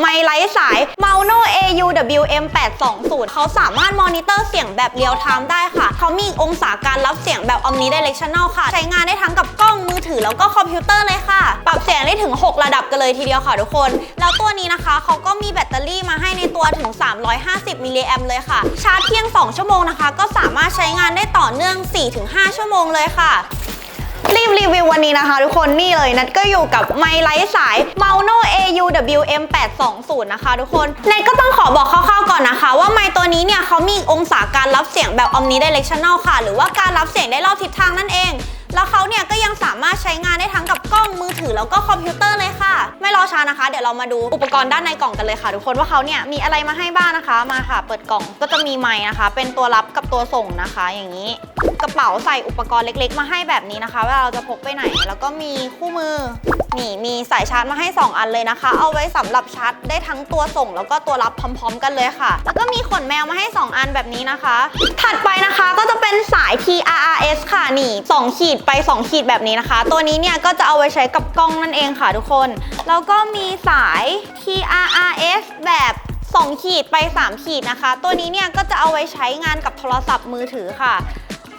ไมค์ไร้สาย Mauno AUWM 820เขาสามารถมอนิเตอร์เสียงแบบเรียลไทม์ได้ค่ะ เขามีองศาการรับเสียงแบบ omnidirectional ค่ะ ใช้งานได้ทั้งกับกล้องมือถือแล้วก็คอมพิวเตอร์เลยค่ะ ปรับเสียงได้ถึง 6 ระดับกันเลยทีเดียวค่ะทุกคน แล้วตัวนี้นะคะเขาก็มีแบตเตอรี่มาให้ในตัวถึง 350มิลลิแอมเลยค่ะ ชาร์จเพียง 2 ชั่วโมงนะคะ ก็สามารถใช้งานได้ต่อเนื่อง 4-5 ชั่วโมงเลยค่ะ รีบรีวิววันนี้นะคะ ทุกคนนี่เลยนัดก็อยู่กับไมค์ไร้สาย Mauno AUWM 820นะคะทุกคนเนทก็ต้องขอบอกคร่าวๆก่อนนะคะ ว่าไมตัวนี้เนี่ยเขามีองศาการรับเสียงแบบ omnidirectional ค่ะ หรือว่าการรับเสียงได้รอบทิศทางนั่นเอง แล้วเขาเนี่ยก็ยังสามารถใช้งานได้ทั้งกับกล้องมือถือแล้วก็คอมพิวเตอร์เลย อช้านะคะ เดี๋ยวเรามาดูอุปกรณ์ด้านในกล่องกันเลยค่ะ ทุกคนว่าเขาเนี่ยมีอะไรมาให้บ้างนะคะ มาค่ะ เปิดกล่องก็จะมีไมค์นะคะ เป็นตัวรับกับตัวส่งนะคะ อย่างนี้ กระเป๋าใส่อุปกรณ์เล็ก ๆ มาให้แบบนี้นะคะเวลาเราจะพกไปไหน แล้วก็มีคู่มือนี่มีสายชาร์จมาให้ 2 อันเลยนะคะ เอาไว้สำหรับชาร์จได้ทั้งตัวส่ง แล้วก็ตัวรับพร้อม ๆ กันเลยค่ะ แล้วก็มีขนแมวมาให้ 2 อันแบบนี้นะคะ ถัดไปนะคะก็จะเป็นสาย TRRS ค่ะนี่2ขีดไป 2 ขีดแบบนี้นะคะ ตัวนี้เนี่ยก็จะเอาไว้ใช้กับกล้องนั่นเองค่ะทุกคน แล้วก็็มีสาย TRRS แบบ 2 ขีดไป 3 ขีดนะคะ ตัวนี้เนี่ยก็จะเอาไว้ใช้งานกับโทรศัพท์มือถือค่ะ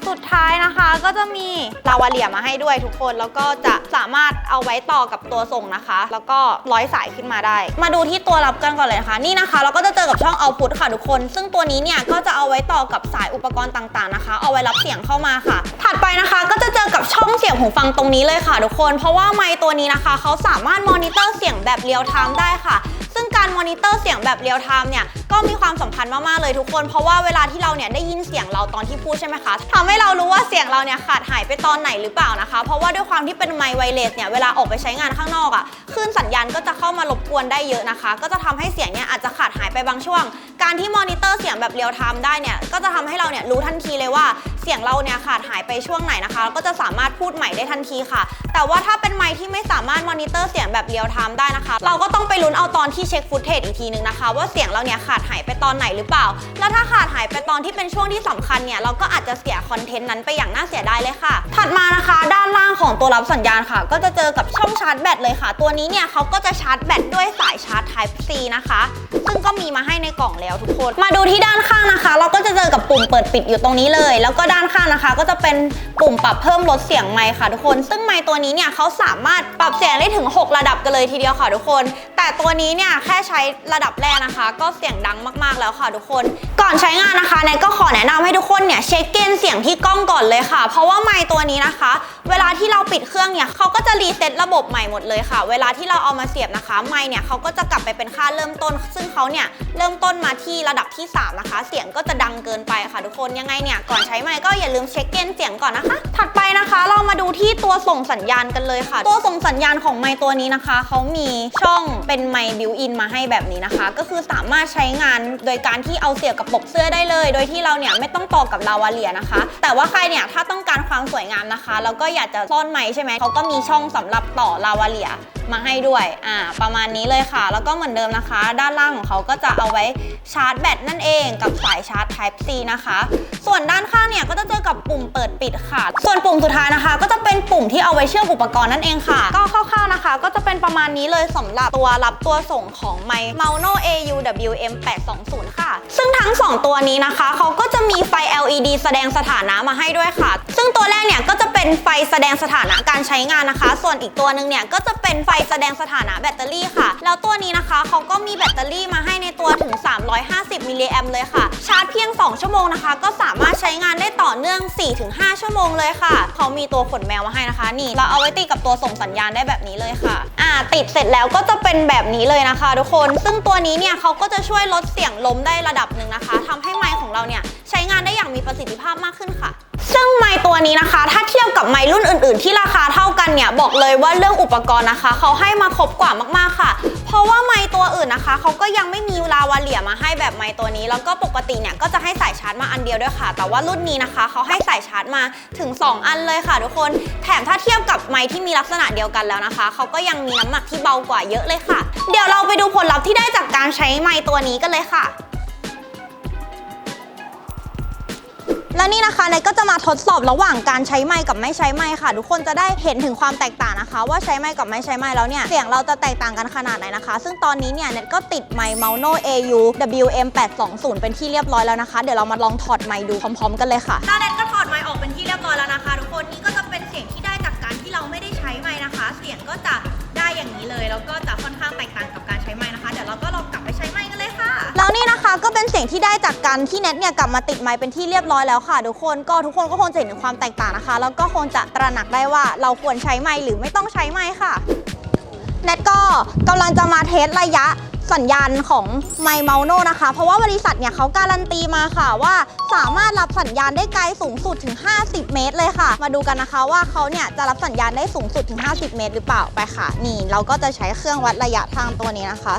สุดท้ายนะคะก็จะมีลาวาเลียมาให้ด้วยทุกคนแล้วก็จะสามารถเอาไว้ต่อกับตัวส่งนะคะ แล้วก็ร้อยสายขึ้นมาได้ มาดูที่ตัวรับกันก่อนเลยนะคะนี่นะคะ เราก็จะเจอกับช่องเอาพุทค่ะทุกคน ซึ่งตัวนี้เนี่ยก็จะเอาไว้ต่อกับสายอุปกรณ์ต่างๆนะคะ เอาไว้รับเสียงเข้ามาค่ะ ถัดไปนะคะก็จะเจอกับช่องเสียงหูฟังตรงนี้เลยค่ะทุกคน เพราะว่าไมค์ตัวนี้นะคะเขาสามารถมอนิเตอร์เสียงแบบเรียลไทม์ได้ค่ะ ซึ่ง การมอนิเตอร์เสียงแบบเรียลไทม์เนี่ยก็มีความสำคัญมาก ๆ เลยทุกคน เพราะว่าเวลาที่เราเนี่ยได้ยินเสียงเราตอนที่พูดใช่ไหมคะทำให้เรารู้ว่าเสียงเราเนี่ยขาดหายไปตอนไหนหรือเปล่านะคะ เพราะว่าด้วยความที่เป็นไมค์ไวเลสเนี่ยเวลาออกไปใช้งานข้างนอกอะ่ะคลื่นสัญญาณก็จะเข้ามารบกวนได้เยอะนะคะ ก็จะทำให้เสียงเนี่ยอาจจะขาดหายไปบางช่วง การที่มอนิเตอร์เสียงแบบเรียลไทม์ได้เนี่ยก็จะทำให้เราเนี่ยรู้ทันทีเลยว่าเสียงเราเนี่ยขาดหายไปช่วงไหนนะคะก็จะสามารถพูดใหม่ได้ทันทีค่ะ แต่ว่าถ้าเป็นไมค์ที่ไม่สามารถมอนิเตอร์เสียงแบบเรียลไทม์ได้นะคะ เราก็ต้องไปลุ้นเอาตอนที่เช็คฟุตเทจอีกทีนึงนะคะ ว่าเสียงเราเนี่ยขาดหายไปตอนไหนหรือเปล่า แล้วถ้าขาดหายไปตอนที่เป็นช่วงที่สำคัญเนี่ยเราก็อาจจะเสียคอนเทนต์นั้นไปอย่างน่าเสียดายเลยค่ะ ถัดมานะคะด้านล่างของตัวรับสัญญาณค่ะ ก็จะเจอกับช่องชาร์จแบตเลยค่ะ ตัวนี้เนี่ยเขาก็จะชาร์จแบตด้วยสายชาร์จ Type C นะคะ ซึ่งก็มีมาให้ในกล่องแล้วทุกคน มาดูที่ด้านข้างนะคะเราก ปุ่มเปิดปิดอยู่ตรงนี้เลย แล้วก็ด้านข้างนะคะ ก็จะเป็นปุ่มปรับเพิ่มลดเสียงไมค์ค่ะทุกคน ซึ่งไมค์ตัวนี้เนี่ยเขาสามารถปรับเสียงได้ถึง 6 ระดับกันเลยทีเดียวค่ะทุกคน แต่ตัวนี้เนี่ยแค่ใช้ระดับแรกนะคะ ก็เสียงดังมากๆแล้วค่ะทุกคน ก่อนใช้งานนะคะแนทก็ขอแนะนำให้ทุกคนเนี่ยเช็คเกณฑ์เสียงที่กล้องก่อนเลยค่ะ เพราะว่าไมค์ตัวนี้นะคะ เวลาที่เราปิดเครื่องเนี่ยเขาก็จะรีเซ็ตระบบใหม่หมดเลยค่ะ เวลาที่เราเอามาเสียบนะคะไมค์เนี่ยเขาก็จะกลับไปเป็นค่าเริ่มต้น ซึ่งเขาเนี่ยเริ่มต้นมาที่ระดับที่ 3 นะคะ เสียงก็จะดังเกินไปค่ะทุกคนยังไงเนี่ยก่อนใช้ไมค์ก็อย่าลืมเช็คเกณฑ์เสียงก่อนนะคะ ถัดไปนะคะเรามาดูที่ตัวส่งสัญญาณกันเลยค่ะ ตัวส่งสัญญาณของไมค์ตัวนี้นะคะเขามีช่องเป็นไมค์บิวอินมาให้แบบนี้นะคะ ก็คือสามารถใช้งานโดยการที่เอาเสียบกับปกเสื้อได้เลย โดยที่เราเนี่ยไม่ต้องต่อกับลาวาเลียนะคะ แต่ว่าใครเนี่ยถ้าต้องการความสวยงามนะคะแล้วก็อยากจะซ่อนไมค์ใช่ไหมเขาก็มีช่องสำหรับต่อลาวาเลีย มาให้ด้วยอ่าประมาณนี้เลยค่ะ แล้วก็เหมือนเดิมนะคะ ด้านล่างของเขาก็จะเอาไว้ชาร์จแบตนั่นเองกับสายชาร์จ Type C นะคะ ส่วนด้านข้างเนี่ยก็จะเจอกับปุ่มเปิดปิดค่ะ ส่วนปุ่มสุดท้ายนะคะ ก็จะเป็นปุ่มที่เอาไว้เชื่อมอุปกรณ์นั่นเองค่ะ ก็คร่าวๆนะคะ ก็จะเป็นประมาณนี้เลยสำหรับตัวรับตัวส่งของไมค์ Mauno AUWM 820ค่ะ ซึ่งทั้ง 2 ตัวนี้นะคะเขาก็จะมีไฟ LED แสดงสถานะมาให้ด้วยค่ะ งตัวแรกเนี่ยก็จะเป็นไฟแสดงสถานะการใช้งานนะคะ ส่วนอีกตัวหนึ่งเนี่ยก็จะเป็นไฟแสดงสถานะแบตเตอรี่ค่ะ แล้วตัวนี้นะคะเขาก็มีแบตเตอรี่มาให้ในตัวถึง 350 มิลลิแอมเลยค่ะ ชาร์จเพียง 2 ชั่วโมงนะคะ ก็สามารถใช้งานได้ต่อเนื่อง 4-5 ชั่วโมงเลยค่ะ เขามีตัวขนแมวมาให้นะคะ นี่ เราเอาไว้ติดกับตัวส่งสัญญาณได้แบบนี้เลยค่ะอ่าติดเสร็จแล้วก็จะเป็นแบบนี้เลยนะคะ ทุกคน ซึ่งตัวนี้เนี่ยเขาก็จะช่วยลดเสียงล้มได้ระดับหนึ่งนะคะทำให้ไมค์ของเราเนี่ยใช้งานได้อย่างมีประสิทธิภาพมากขึ้นค่ะ ซึ่งไมค์ตัวนี้นะคะ ถ้าเทียบกับไมค์รุ่นอื่น ๆ ที่ราคาเท่ากันเนี่ยบอกเลยว่าเรื่องอุปกรณ์นะคะ เขาให้มาครบกว่ามากๆค่ะ เพราะว่าไมค์ตัวอื่นนะคะ เขาก็ยังไม่มีลาวาเลียมาให้แบบไมค์ตัวนี้ แล้วก็ปกติเนี่ยก็จะให้สายชาร์จมาอันเดียวด้วยค่ะ แต่ว่ารุ่นนี้นะคะ เขาให้สายชาร์จมาถึง 2 อันเลยค่ะทุกคน แถมถ้าเทียบกับไมค์ที่มีลักษณะเดียวกันแล้วนะคะ เขาก็ยังมีน้ำหนักที่เบากว่าเยอะเลยค่ะ เดี๋ยวเราไปดูผลลัพธ์ที่ได้จากการใช้ไมค์ตัวนี้กันเลยค่ะ และนี่นะคะนายก็จะมาทดสอบระหว่างการใช้ไมค์กับไม่ใช้ไมค์ค่ะ ทุกคนจะได้เห็นถึงความแตกต่างนะคะ ว่าใช้ไมค์กับไม่ใช้ไมค์แล้วเนี่ยเสียงเราจะแตกต่างกันขนาดไหนนะคะ ซึ่งตอนนี้เนี่ยเน็ตก็ติดไมค์ Mauno AU WM 820เป็นที่เรียบร้อยแล้วนะคะ เดี๋ยวเรามาลองถอดไมค์ดูพร้อมๆ กันเลยค่ะตาเนยก็ถอดไมค์ออกเป็นที่เรียบร้อยแล้วนะคะ งที่ได้จากการที่เน็ตเนี่ยกลับมาติดไม้เป็นที่เรียบร้อยแล้วค่ะทุกคนก็ทุกคนก็คงจะเห็นถึงความแตกต่างนะคะ แล้วก็คงจะตระหนักได้ว่าเราควรใช้ไม้หรือไม่ต้องใช้ไมค์ค่ะเน็ตก็กำลังจะมาเทสระยะสัญญาณของไมเมาโนนะคะ เพราะว่าบริษัทเนี่ยเขาการันตีมาค่ะว่า สามารถรับสัญญาณได้ไกลสูงสุดถึง 50 เมตรเลยค่ะ มาดูกันนะคะว่าเขาเนี่ยจะรับสัญญาณได้สูงสุดถึง 50 เมตร หรือเปล่าไปค่ะ นี่เราก็จะใช้เครื่องวัดระยะทางตัวนี้นะคะ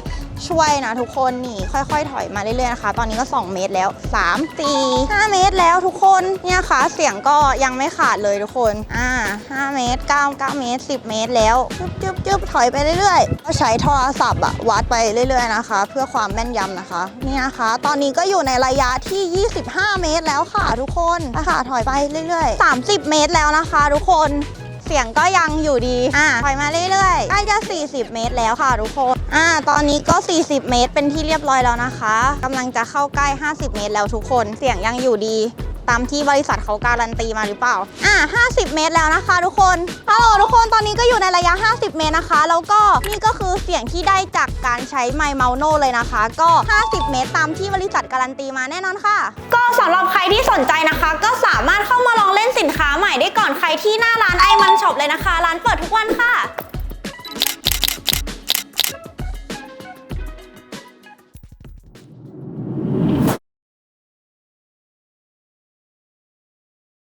ช่วยนะทุกคนนี่ค่อยๆ ถอยมาเรื่อยๆนะคะ ตอนนี้ก็ 2 เมตรแล้ว 3 4 5 เมตรแล้วทุกคนเนี่ยค่ะเสียงก็ยังไม่ขาดเลยทุกคนอ่า5เมตร9 9เมตร 10 เมตรแล้วจึ๊บจึ๊บจึ๊บถอยไปเรื่อยๆก็ใช้โทรศัพท์อะวัดไปเรื่อยๆนะคะ เพื่อความแม่นยำนะคะนี่นะคะ ตอนนี้ก็อยู่ในระยะที่ 25 เมตรแล้วค่ะทุกคนนะคะถอยไปเรื่อยๆ 30 เมตรแล้วนะคะ ทุกคนเสียงก็ยังอยู่ดี อ่าถอยมาเรื่อยๆ ใกล้จะ 40 เมตรแล้วค่ะทุกคน อ่า ตอนนี้ก็ 40 เมตรเป็นที่เรียบร้อยแล้วนะคะกำลังจะเข้าใกล้ 50 เมตรแล้วทุกคน เสียงยังอยู่ดี ตามที่บริษัทเขาการันตีมาหรือเปล่า อ่า50 เมตรแล้วนะคะทุกคนฮัลโหลทุกคนตอนนี้ก็อยู่ในระยะ 50 เมตรนะคะ แล้วก็นี่ก็คือเสียงที่ได้จากการใช้ไมค์เมาโนเลยนะคะ ก็ 50 เมตรตามที่บริษัทการันตีมาแน่นอนค่ะ ก็สำหรับใครที่สนใจนะคะ ก็สามารถเข้ามาลองเล่นสินค้าใหม่ได้ก่อนใครที่หน้าร้านไอมันช็อปเลยนะคะ ร้านเปิดทุกวันค่ะ